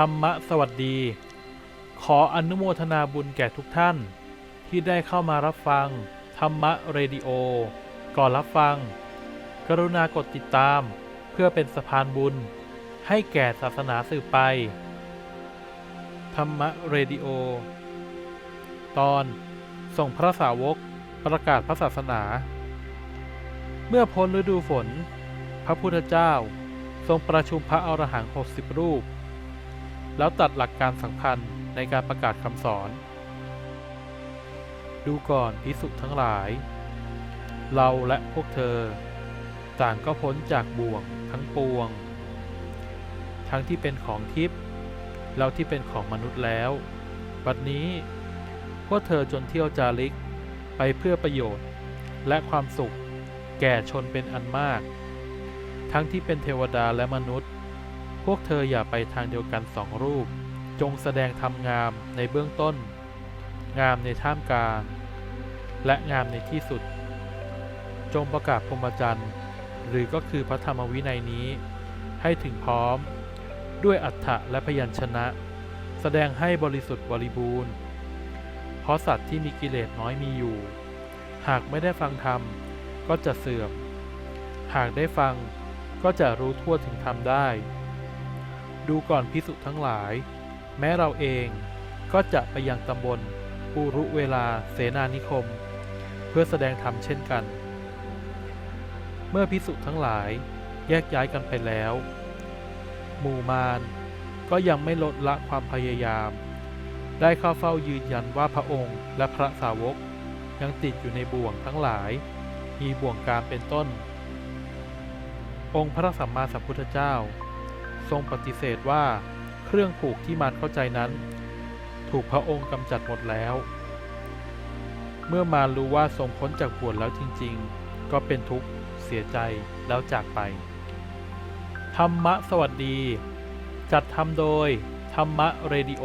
ธรรมะสวัสดี ขออนุโมทนาบุญแก่ทุกท่าน ที่ได้เข้ามารับฟัง ธรรมะเรดิโอ ก่อนรับฟัง กรุณากดติดตาม เพื่อเป็นสะพานบุญ ให้แก่ศาสนาสืบไป ธรรมะเรดิโอ ตอน ส่งพระสาวกประกาศพระศาสนา เมื่อพ้นฤดูฝน พระพุทธเจ้า ทรงประชุมพระอรหันต์60รูป แล้วตัดหลักการสำคัญในการประกาศคำสอน ดูก่อนพิสุทั้งหลาย เราและพวกเธอ ต่างก็พ้นจากบ่วงทั้งปวง ทั้งที่เป็นของทิพย์แล้วที่เป็นของมนุษย์แล้ว บัดนี้ พวกเธอจนเที่ยวจาริกไปเพื่อประโยชน์ และความสุข แก่ชนเป็นอันมาก ทั้งที่เป็นเทวดาและมนุษย์ พวกเธออย่าไปทางเดียวกันสองรูป จงแสดงธรรมงามในเบื้องต้น งามในท่ามกลาง และงามในที่สุด จงประกาศพรหมจรรย์หรือก็คือพระธรรมวินัยนี้ ให้ถึงพร้อม ด้วยอัฏฐะและพยัญชนะ แสดงให้บริสุทธิ์บริบูรณ์ เพราะสัตว์ที่มีกิเลสน้อยมีอยู่ หากไม่ได้ฟังธรรมก็จะเสื่อม หากได้ฟังก็จะรู้ทั่วถึงธรรมได้ ดูก่อนพิสุทั้งหลาย แม้เราเองก็จะไปยังตำบลปูรุเวลาเสนานิคม เพื่อแสดงธรรมเช่นกัน เมื่อพิสุทั้งหลายแยกย้ายกันไปแล้ว หมู่มารก็ยังไม่ลดละความพยายาม ได้เข้าเฝ้ายืนยันว่าพระองค์และพระสาวกยังติดอยู่ในบ่วงทั้งหลาย มีบ่วงการเป็นต้น องค์พระสัมมาสัมพุทธเจ้า ทรงปฏิเสธว่าเครื่องผูกที่มารเข้าใจนั้น ถูกพระองค์กำจัดหมดแล้ว เมื่อมารรู้ว่าทรงพ้นจากบ่วงแล้วจริงๆ ก็เป็นทุกข์เสียใจแล้วจากไป ธรรมะสวัสดี จัดทำโดย ธรรมะเรดิโอ